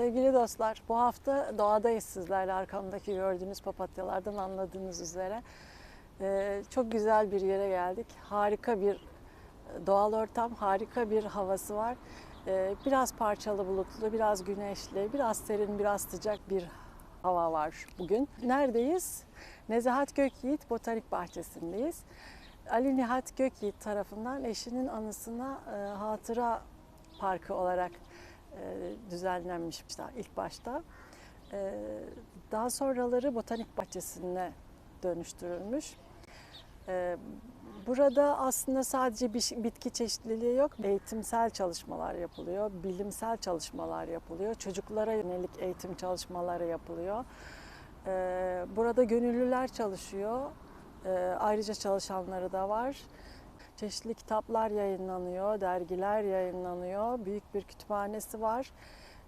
Sevgili dostlar, bu hafta doğadayız sizlerle arkamdaki gördüğünüz papatyalardan anladığınız üzere. Ee, çok güzel bir yere geldik. Harika bir doğal ortam, harika bir havası var. Ee, biraz parçalı bulutlu, biraz güneşli, biraz serin, biraz sıcak bir hava var bugün. Neredeyiz? Nezahat Gökyiğit Botanik Bahçesi'ndeyiz. Ali Nihat Gökyiğit tarafından eşinin anısına e, hatıra parkı olarak e, düzenlenmiş ilk başta. E, daha sonraları botanik bahçesine dönüştürülmüş. E, burada aslında sadece bir bitki çeşitliliği yok, eğitimsel çalışmalar yapılıyor, bilimsel çalışmalar yapılıyor, çocuklara yönelik eğitim çalışmaları yapılıyor. Burada gönüllüler çalışıyor, ayrıca çalışanları da var. Çeşitli kitaplar yayınlanıyor, dergiler yayınlanıyor, büyük bir kütüphanesi var,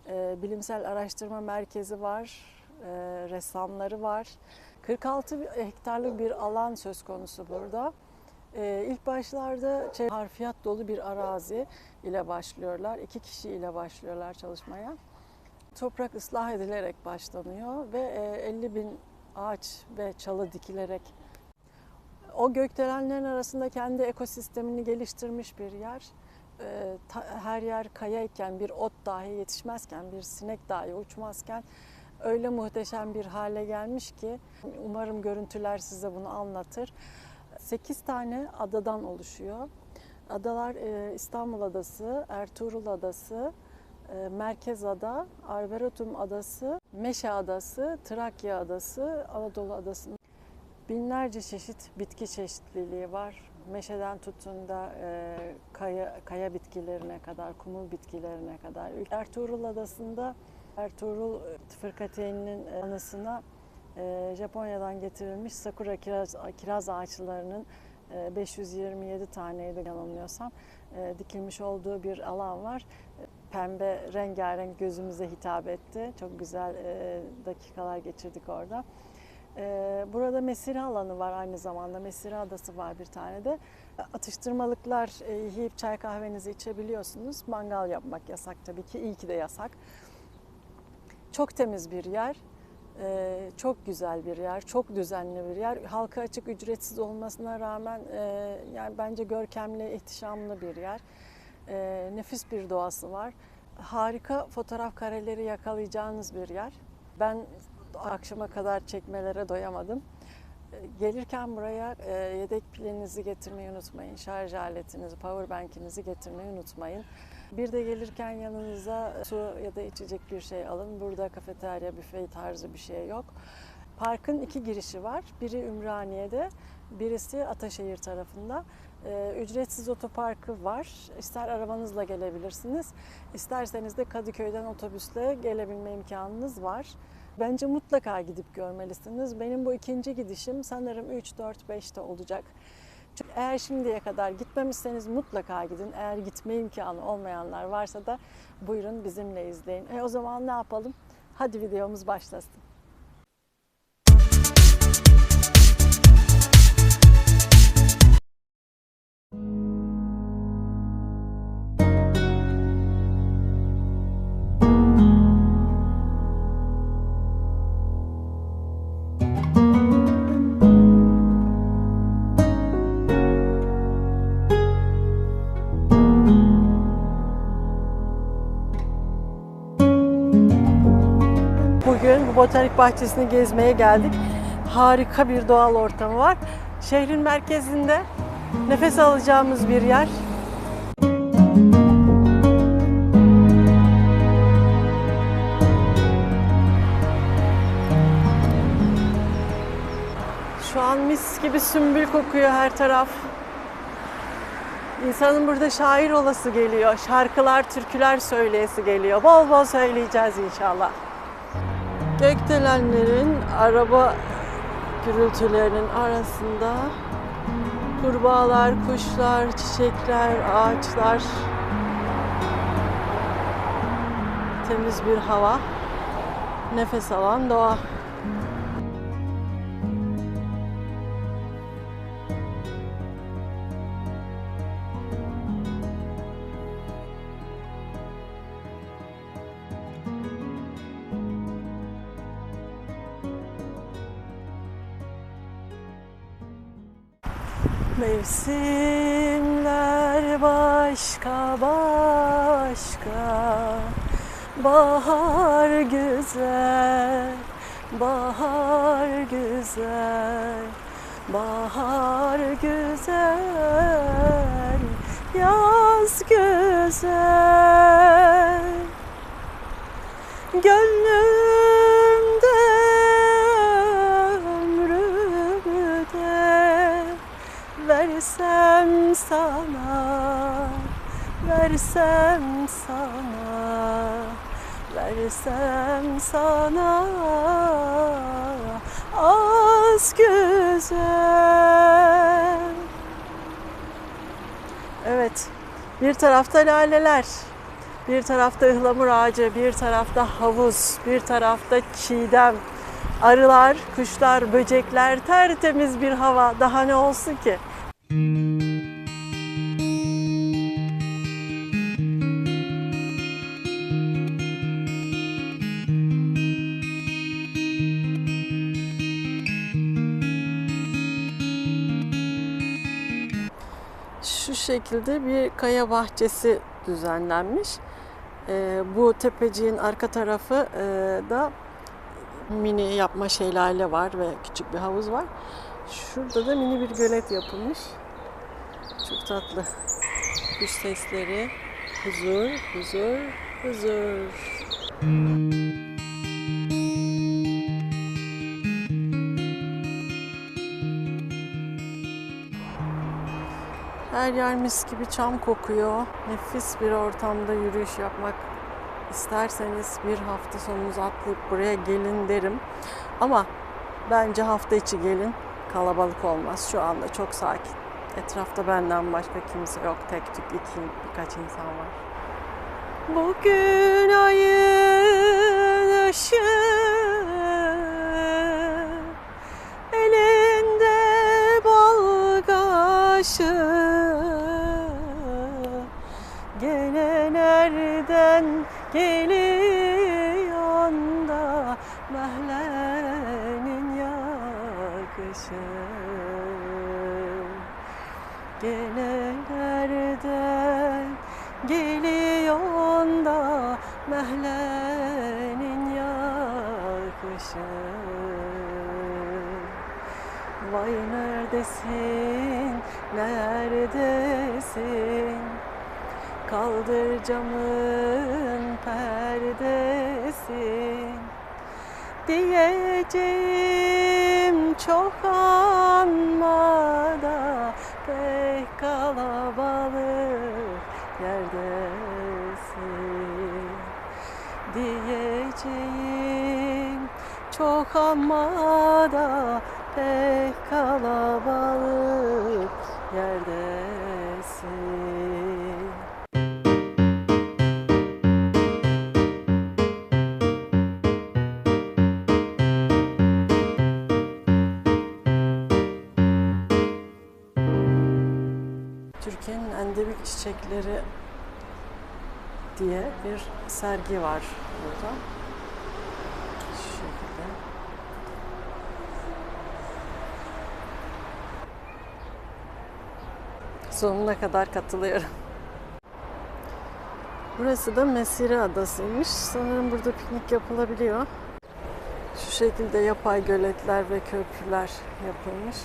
e, bilimsel araştırma merkezi var, e, ressamları var. 46 hektarlık bir alan söz konusu burada. E, ilk başlarda harfiyat dolu bir arazi ile başlıyorlar, iki kişi ile başlıyorlar çalışmaya. Toprak ıslah edilerek başlanıyor ve e, 50 bin ağaç ve çalı dikilerek o gökdelenlerin arasında kendi ekosistemini geliştirmiş bir yer. Ee, her yer kayayken, bir ot dahi yetişmezken, bir sinek dahi uçmazken öyle muhteşem bir hale gelmiş ki umarım görüntüler size bunu anlatır. 8 tane adadan oluşuyor. Adalar e, İstanbul Adası, Ertuğrul Adası, e, Merkez Ada, Arboretum Adası, Meşe Adası, Trakya Adası, Anadolu Adası'nın binlerce çeşit bitki çeşitliliği var. Meşeden tutun da e, kaya, kaya bitkilerine kadar, kumul bitkilerine kadar. Ertuğrul Adası'nda Ertuğrul Fırkateyn'in anısına e, Japonya'dan getirilmiş sakura kiraz, kiraz ağaçlarının e, 527 taneydi yanılmıyorsam e, dikilmiş olduğu bir alan var. Pembe rengarenk gözümüze hitap etti. Çok güzel e, dakikalar geçirdik orada. Ee, burada mesire alanı var aynı zamanda. Mesire adası var bir tane de. Atıştırmalıklar e, yiyip çay kahvenizi içebiliyorsunuz. Mangal yapmak yasak tabii ki. İyi ki de yasak. Çok temiz bir yer. Ee, çok güzel bir yer, çok düzenli bir yer. Halka açık, ücretsiz olmasına rağmen e, yani bence görkemli, ihtişamlı bir yer. Nefis bir doğası var. Harika fotoğraf kareleri yakalayacağınız bir yer. Ben akşama kadar çekmelere doyamadım. Gelirken buraya e, yedek pilinizi getirmeyi unutmayın. Şarj aletinizi, power bankinizi getirmeyi unutmayın. Bir de gelirken yanınıza su ya da içecek bir şey alın. Burada kafeterya, büfe tarzı bir şey yok. Parkın iki girişi var. Biri Ümraniye'de, birisi Ataşehir tarafında. Ücretsiz otoparkı var. İster arabanızla gelebilirsiniz, isterseniz de Kadıköy'den otobüsle gelebilme imkanınız var. Bence mutlaka gidip görmelisiniz. Benim bu ikinci gidişim sanırım 3, 4, 5'te olacak. Çünkü eğer şimdiye kadar gitmemişseniz mutlaka gidin. Eğer gitme imkanı olmayanlar varsa da buyurun bizimle izleyin. E o zaman ne yapalım? Hadi videomuz başlasın. Bugün bu botanik bahçesini gezmeye geldik. Harika bir doğal ortamı var. Şehrin merkezinde nefes alacağımız bir yer. Şu an mis gibi sümbül kokuyor her taraf. İnsanın burada şair olası geliyor. Şarkılar, türküler söyleyesi geliyor. Bol bol söyleyeceğiz inşallah. Gökdelenlerin araba gürültülerinin arasında kurbağalar, kuşlar, çiçekler, ağaçlar, temiz bir hava, nefes alan doğa. Mevsimler başka başka. Bahar güzel, bahar güzel. Bahar güzel, yaz güzel. Gönlümde versem sana Versem sana Versem sana Az güzel Evet bir tarafta laleler bir tarafta ıhlamur ağacı, bir tarafta havuz, bir tarafta çiğdem. Arılar, kuşlar, böcekler, tertemiz bir hava. Daha ne olsun ki? Şu şekilde bir kaya bahçesi düzenlenmiş. Ee, bu tepeciğin arka tarafı e, da mini yapma şelale var ve küçük bir havuz var. Şurada da mini bir gölet yapılmış. Çok tatlı. Kuş sesleri, huzur, huzur, huzur. Her yer mis gibi çam kokuyor. Nefis bir ortamda yürüyüş yapmak isterseniz bir hafta sonunuzu atlayıp buraya gelin derim. Ama bence hafta içi gelin. Kalabalık olmaz. Şu anda çok sakin. Etrafta benden başka kimse yok. Tek tük iki birkaç insan var. Bugün ayın ışığı neredesin? Kaldır camın perdesin Diyeceğim çok anma da pek kalabalık yerdesin Diyeceğim çok ama da pek kalabalık yerdesin. Çiçekleri diye bir sergi var burada. Şu şekilde. Sonuna kadar katılıyorum. Burası da Mesire Adası'ymış. Sanırım burada piknik yapılabiliyor. Şu şekilde yapay göletler ve köprüler yapılmış.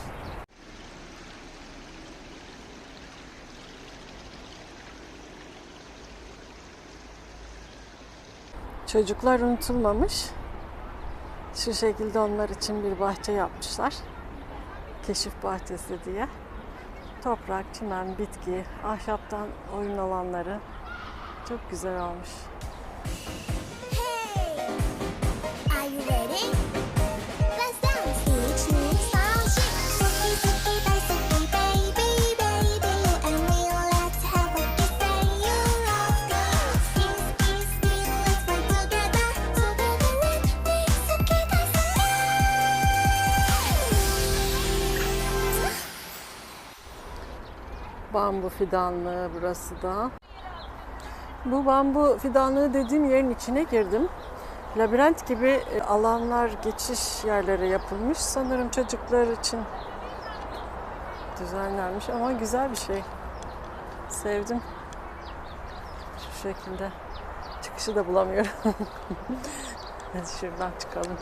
Çocuklar unutulmamış. Şu şekilde onlar için bir bahçe yapmışlar. Keşif bahçesi diye. Toprak, çimen, bitki, ahşaptan oyun alanları. Çok güzel olmuş. Bambu fidanlığı burası da. Bu bambu fidanlığı dediğim yerin içine girdim. Labirent gibi e, alanlar, geçiş yerleri yapılmış. Sanırım çocuklar için düzenlenmiş ama güzel bir şey. Sevdim. Şu şekilde. Çıkışı da bulamıyorum. Hadi şuradan çıkalım.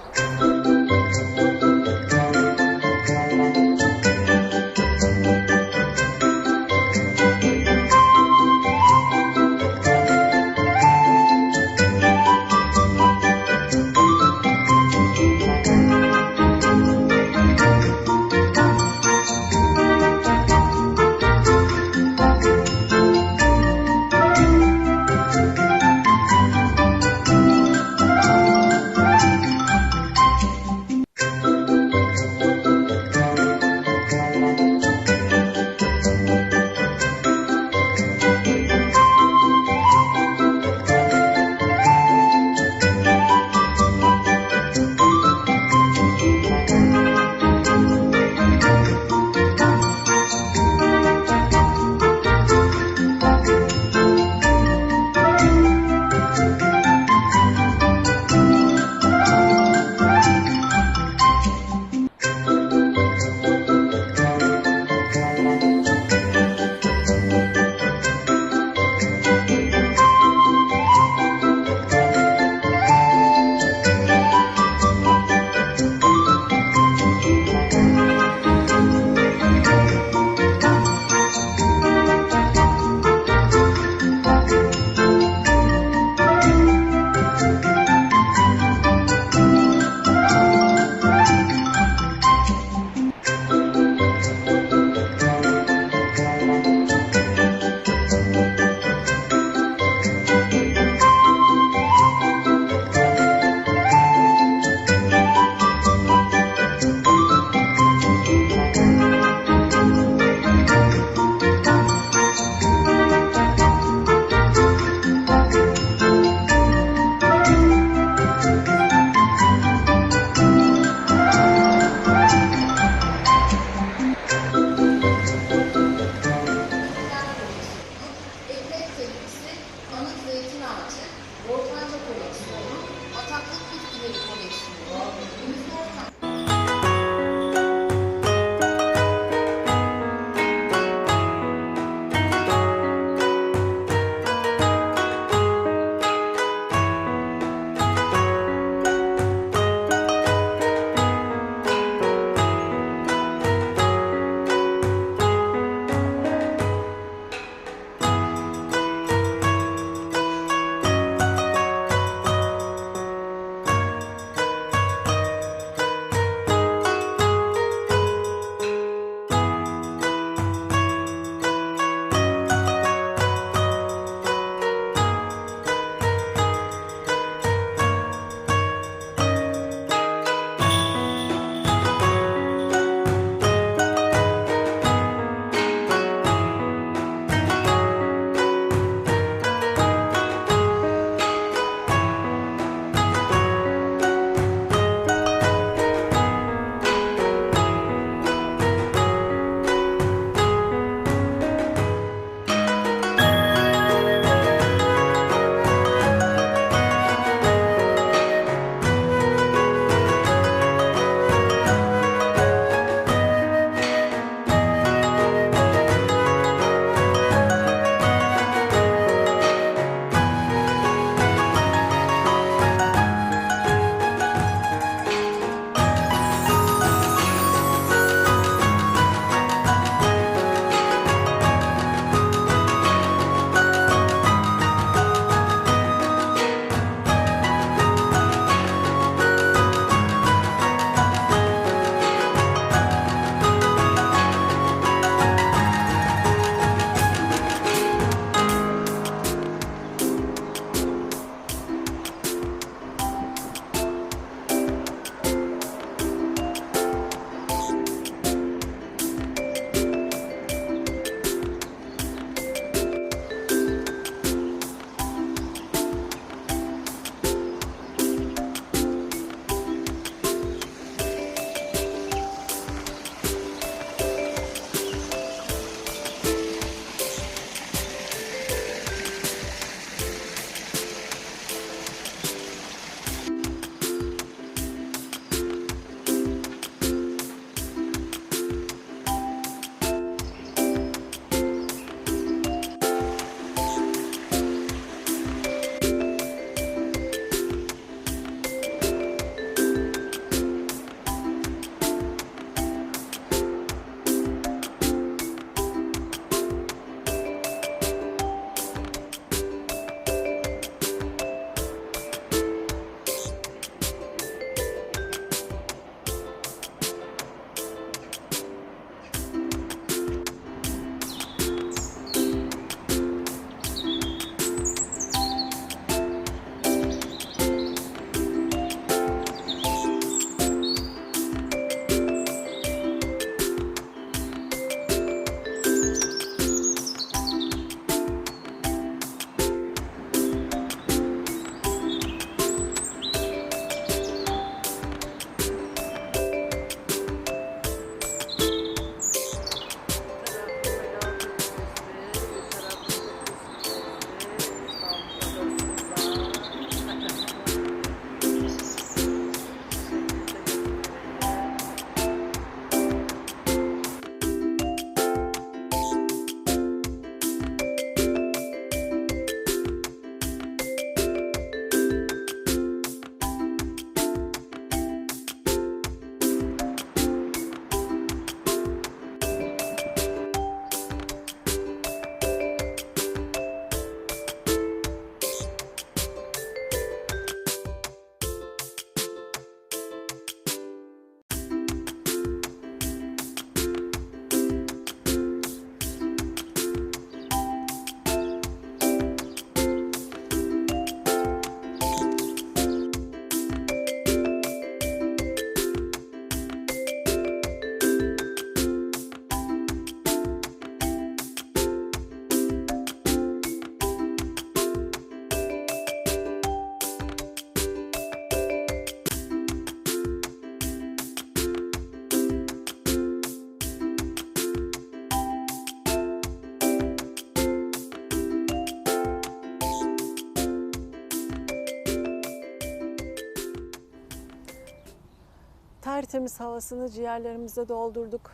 Tertemiz havasını ciğerlerimize doldurduk.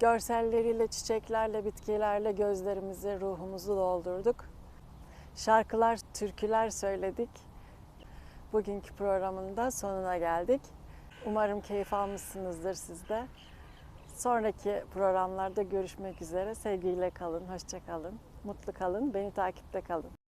Görselleriyle, çiçeklerle, bitkilerle gözlerimizi, ruhumuzu doldurduk. Şarkılar, türküler söyledik. Bugünkü programın da sonuna geldik. Umarım keyif almışsınızdır siz de. Sonraki programlarda görüşmek üzere. Sevgiyle kalın, hoşça kalın, mutlu kalın, beni takipte kalın.